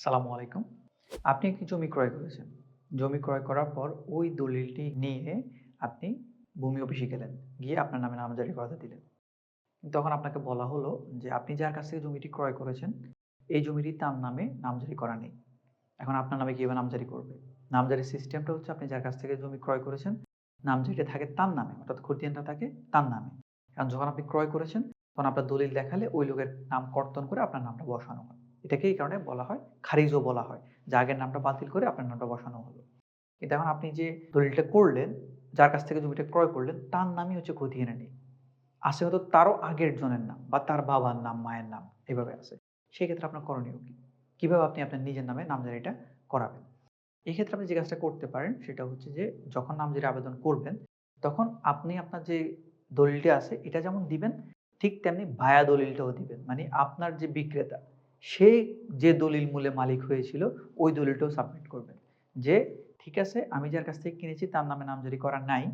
আসসালামু আলাইকুম। আপনি একটি জমি ক্রয় করেছেন? জমি ক্রয় করার পর ওই দলিলটি নিয়ে আপনি ভূমি অফিসে গেলেন, গিয়ে আপনার নামে নামজারি করাতে দিলেন। তখন আপনাকে বলা হলো যে আপনি যার কাছ থেকে জমিটি ক্রয় করেছেন, এই জমিটি তার নামে নামজারি করা নেই। এখন আপনার নামে কীভাবে নামজারি করবে? নামজারি সিস্টেমটা হচ্ছে আপনি যার কাছ থেকে জমি ক্রয় করেছেন, নামজারিটা থাকে তার নামে, অর্থাৎ খতিয়ানটা থাকে তার নামে। কারণ যখন আপনি ক্রয় করেছেন, তখন আপনার দলিল দেখালে ওই লোকের নাম কর্তন করে আপনার নামটা বসানো হয়। এটাকে এই কারণে বলা হয় খারিজও বলা হয়। যে আগের নামটা বাতিল করে আপনার নামটা বসানো হলো। কিন্তু এখন আপনি যে দলিলটা করলেন, যার কাছ থেকে জমিটা ক্রয় করলেন, তার নামই হচ্ছে খতিয়ানে নেই। আছে হয়তো তারও আগের জনের নাম বা তার বাবার নাম, মায়ের নাম এভাবে আছে। সেক্ষেত্রে আপনার করণীয় কি? কীভাবে আপনি আপনার নিজের নামে নামজারিটা করাবেন? এই ক্ষেত্রে আপনি যে কাজটা করতে পারেন, সেটা হচ্ছে যে যখন নামজারি আবেদন করবেন, তখন আপনি আপনার যে দলিলটা আছে, এটা যেমন দিবেন, ঠিক তেমনি ভায়া দলিলটাও দিবেন। মানে আপনার যে বিক্রেতা সে যে দলিল মূলে মালিক হয়েছিল, ওই দলিলটাও সাবমিট করবেন। যে, ঠিক আছে, আমি যার কাছ থেকে কিনেছি তার নামে নামজারি করা নাই,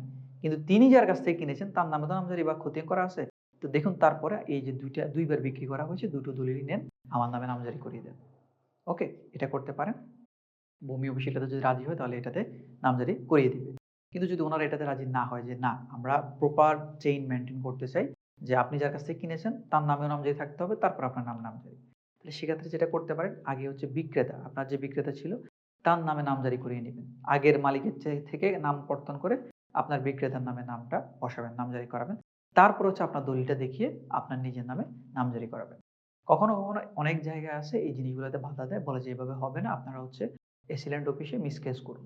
কিন্তু তিনি যার কাছ থেকে কিনেছেন তার নামে তো নামজারি বা ক্ষতি করা আছে। তো দেখুন তারপরে এই যে দুইটা, দুইবার বিক্রি করা হয়েছে, দুটো দলিলই নেন, আমার নামে নামজারি করিয়ে দেন। ওকে, এটা করতে পারেন। ভূমি অফিস এটাতে যদি রাজি হয়, তাহলে এটাতে নামজারি করিয়ে দিবে। কিন্তু যদি ওনারা এটাতে রাজি না হয় যে, না, আমরা প্রপার চেইন মেনটেন করতে চাই যে, আপনি যার কাছ থেকে কিনেছেন তার নামেও নামজারি থাকতে হবে, তারপর আপনার নাম নামজারি। তাহলে সেক্ষেত্রে যেটা করতে পারেন, আগে হচ্ছে বিক্রেতা, আপনার যে বিক্রেতা ছিল, তার নামে নামজারি করিয়ে নেবেন। আগের মালিকের থেকে নাম কর্তন করে আপনার বিক্রেতার নামে নামটা বসাবেন, নামজারি করাবেন। তারপর হচ্ছে আপনার দলিলটা দেখিয়ে আপনার নিজের নামে নামজারি করাবেন। কখনো কখনো অনেক জায়গায় আছে, এই জিনিসগুলোতে বাধা দেয়, বলে যে এভাবে হবে না, আপনারা হচ্ছে এসিল্যান্ড অফিসে মিসকেস করুন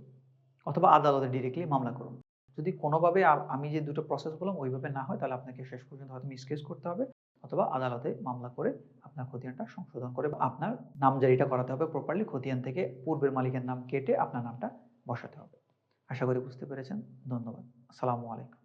অথবা আদালতে ডিরেক্টলি মামলা করুন। যদি কোনোভাবে আমি যে দুটো প্রসেস বললাম, ওইভাবে না হয়, তাহলে আপনাকে শেষ পর্যন্ত হয়তো মিসকেস করতে হবে। অথবা আদালতে মামলা করে আপনার খতিয়ানটা সংশোধন করে আপনার নাম জারিটা করাতে হবে প্রপারলি খতিয়ান থেকে পূর্বের মালিকের নাম কেটে আপনার নামটা বসাতে হবে। আশা করি বুঝতে পেরেছেন। ধন্যবাদ। আসসালামু আলাইকুম।